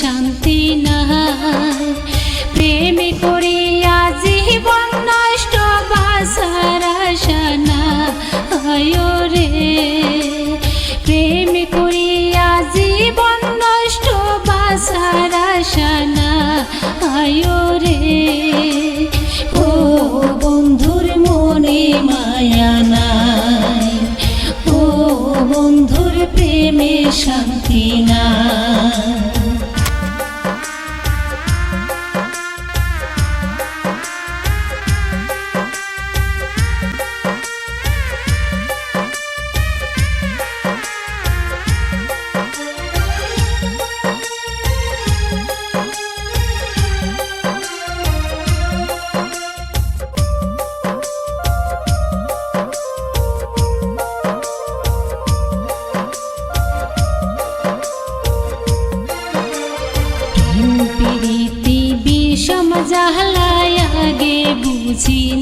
শান্তি নাই। প্রেমে করিয়া জীবন নষ্ট বাসার আশা না। রে। প্রেম করিয়া জীবন নষ্ট বাসার আশা না। রে। ও বন্ধুর মনে মায়া নাই। ও বন্ধুর প্রেমে শান্তি না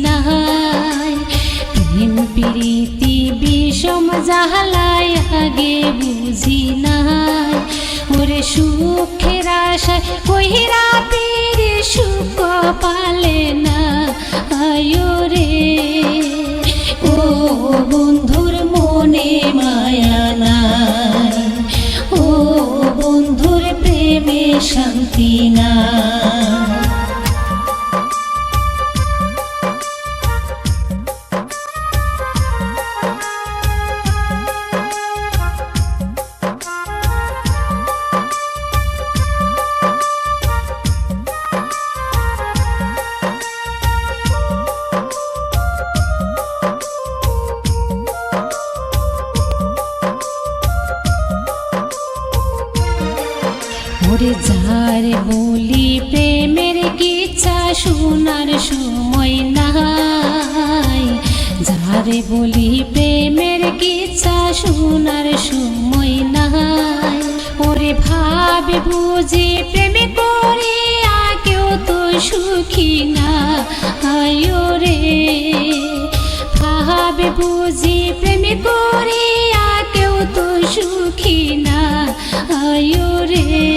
নাই। প্রেম প্রীতি বিষম জাহলায় আগে বুঝি নাই। ওরে সুখের আশায় কহিরা পীর সুখ পালে না আয়ো রে। ও বন্ধুর মনে মায়া নাই। ও বন্ধুর প্রেমে শান্তি না ওরে যার বলি, প্রেমের কিচ্ছা শোনার সময় নাই। যারে বলি, প্রেমের কিচ্ছা শোনার সময় নাই। ওরে ভাবে বুঝি, প্রেমে করে কেউ তো সুখী না আয়ো রে ভাবে বুঝি, প্রেমে করে কেউ তো সুখী না আয়ো রে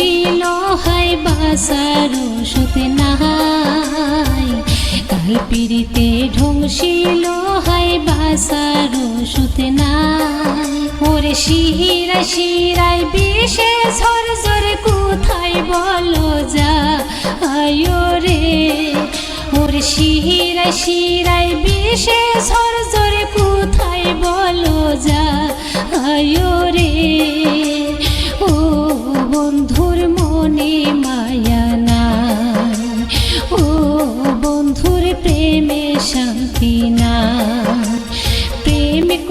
ঢুংশিল হাই বাসার সুতে নাহাই কাল পিড়িতে ঢুংশিল হাই বাসার সুতে নাই। ওরে শিহিরা শিরাই বিশে ঝর ঝরে কোথায় বলো যা, আয়ো রে। ওরে শিহিরা শিরাই বিশে ঝর ঝরে কোথায় বলো যা, আয়ো রে।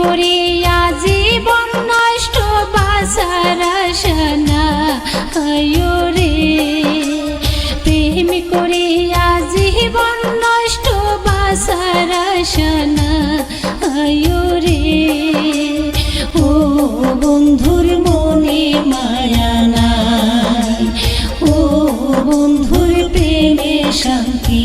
করিয়া জীবন নষ্ট বাসার আশা না আয়ো রে। প্রেম করিয়া জীবন নষ্ট বাসার আশা রে। ও বন্ধুর মনে মায়া নাই, ও বন্ধুর প্রেমে শান্তি